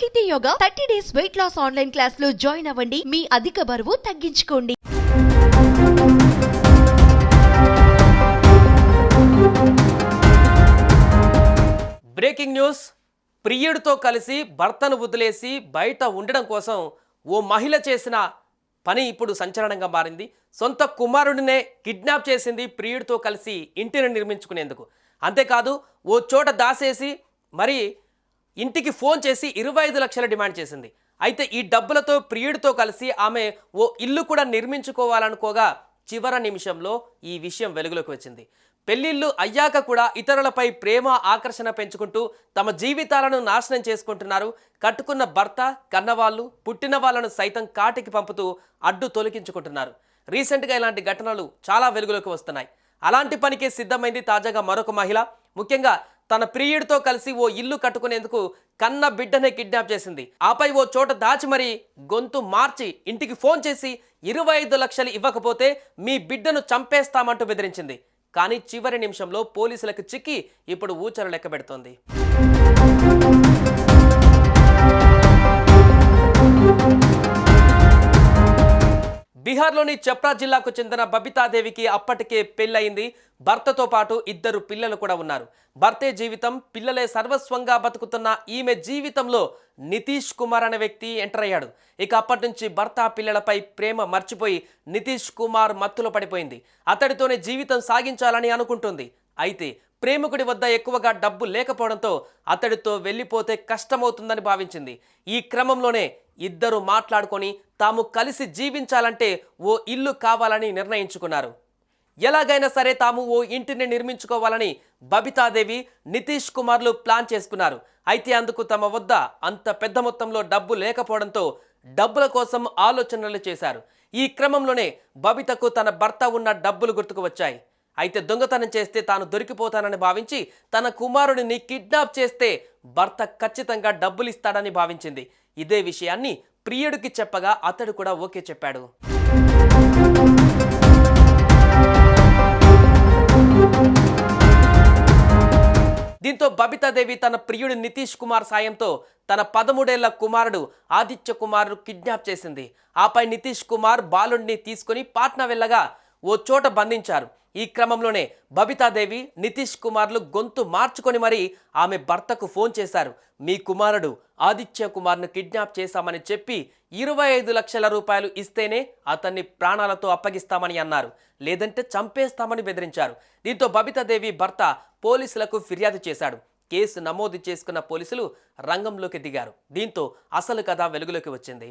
Sahiti Yoga thirty days weight loss online క్లాస్లో join అవ్వండి. మీ అధిక బరువు తగ్గించుకోండి. Breaking news. ప్రియుడితో కలిసి భర్తను వదిలేసి బయట ఉండడం కోసం ఓ మహిళ చేసిన పని ఇప్పుడు సంచలనంగా మారింది. సొంత కుమారుడినే కిడ్నాప్ చేసింది ప్రియుడితో కలిసి ఇంటిని నిర్మించుకునేందుకు. అంతేకాదు ఓ చోట దాసేసి మరి ఇంటికి ఫోన్ చేసి ఇరవై ఐదు లక్షల డిమాండ్ చేసింది. అయితే ఈ డబ్బులతో ప్రియుడితో కలిసి ఆమె ఓ ఇల్లు కూడా నిర్మించుకోవాలనుకోగా చివరి నిమిషంలో ఈ విషయం వెలుగులోకి వచ్చింది. పెళ్ళిళ్ళు అయ్యాక కూడా ఇతరులపై ప్రేమ ఆకర్షణ పెంచుకుంటూ తమ జీవితాలను నాశనం చేసుకుంటున్నారు. కట్టుకున్న భర్త కన్నవాళ్ళు పుట్టిన వాళ్ళను సైతం కాటికి పంపుతూ అడ్డు తొలగించుకుంటున్నారు. రీసెంట్గా ఇలాంటి ఘటనలు చాలా వెలుగులోకి వస్తున్నాయి. అలాంటి పనికే సిద్ధమైంది తాజాగా మరొక మహిళ. ముఖ్యంగా తన ప్రియుడితో కలిసి ఓ ఇల్లు కట్టుకునేందుకు కన్న బిడ్డనే కిడ్నాప్ చేసింది. ఆపై ఓ చోట దాచి మరి గొంతు మార్చి ఇంటికి ఫోన్ చేసి ఇరవై ఐదు లక్షలు ఇవ్వకపోతే మీ బిడ్డను చంపేస్తామంటూ బెదిరించింది. కానీ చివరి నిమిషంలో పోలీసులకు చిక్కి ఇప్పుడు ఊచలు లెక్క బీహార్లోని చప్రా జిల్లాకు చెందిన బబితాదేవికి అప్పటికే పెళ్ళయింది. భర్తతో పాటు ఇద్దరు పిల్లలు కూడా ఉన్నారు. భర్తే జీవితం పిల్లలే సర్వస్వంగా బతుకుతున్న ఈమె జీవితంలో నితీష్ కుమార్ అనే వ్యక్తి ఎంటర్ అయ్యాడు. ఇక అప్పటి నుంచి భర్త పిల్లలపై ప్రేమ మర్చిపోయి నితీష్ కుమార్ మత్తులో పడిపోయింది. అతడితోనే జీవితం సాగించాలని అనుకుంటుంది. అయితే ప్రేమికుడి వద్ద ఎక్కువగా డబ్బు లేకపోవడంతో అతడితో వెళ్ళిపోతే కష్టమవుతుందని భావించింది. ఈ క్రమంలోనే ఇద్దరు మాట్లాడుకొని తాము కలిసి జీవించాలంటే ఓ ఇల్లు కావాలని నిర్ణయించుకున్నారు. ఎలాగైనా సరే తాము ఓ ఇంటిని నిర్మించుకోవాలని బబితాదేవి నితీష్ కుమార్లు ప్లాన్ చేసుకున్నారు. అయితే అందుకు తమ వద్ద అంత పెద్ద మొత్తంలో డబ్బు లేకపోవడంతో డబ్బుల కోసం ఆలోచనలు చేశారు. ఈ క్రమంలోనే బబితకు తన భర్త ఉన్న డబ్బులు గుర్తుకు వచ్చాయి. అయితే దొంగతనం చేస్తే తాను దొరికిపోతానని భావించి తన కుమారుడిని కిడ్నాప్ చేస్తే భర్త ఖచ్చితంగా డబ్బులు ఇస్తాడని భావించింది. ఇదే విషయాన్ని ప్రియుడికి చెప్పగా అతడు కూడా ఓకే చెప్పాడు. దీంతో బబితాదేవి తన ప్రియుడు నితీష్ కుమార్ సాయంతో తన పదమూడేళ్ళ కుమారుడు ఆదిత్య కుమార్ను కిడ్నాప్ చేసింది. ఆపై నితీష్ కుమార్ బాలుడిని తీసుకుని పాట్నా వెళ్ళగా ఓ చోట బంధించారు. ఈ క్రమంలోనే బబితాదేవి నితీష్ కుమార్లు గొంతు మార్చుకొని మరీ ఆమె భర్తకు ఫోన్ చేశారు. మీ కుమారుడు ఆదిత్య కుమార్ను కిడ్నాప్ చేశామని చెప్పి ఇరవై ఐదు లక్షల రూపాయలు ఇస్తేనే అతన్ని ప్రాణాలతో అప్పగిస్తామని అన్నారు. లేదంటే చంపేస్తామని బెదిరించారు. దీంతో బబితాదేవి భర్త పోలీసులకు ఫిర్యాదు చేశాడు. కేసు నమోదు చేసుకున్న పోలీసులు రంగంలోకి దిగారు. దీంతో అసలు కథ వెలుగులోకి వచ్చింది.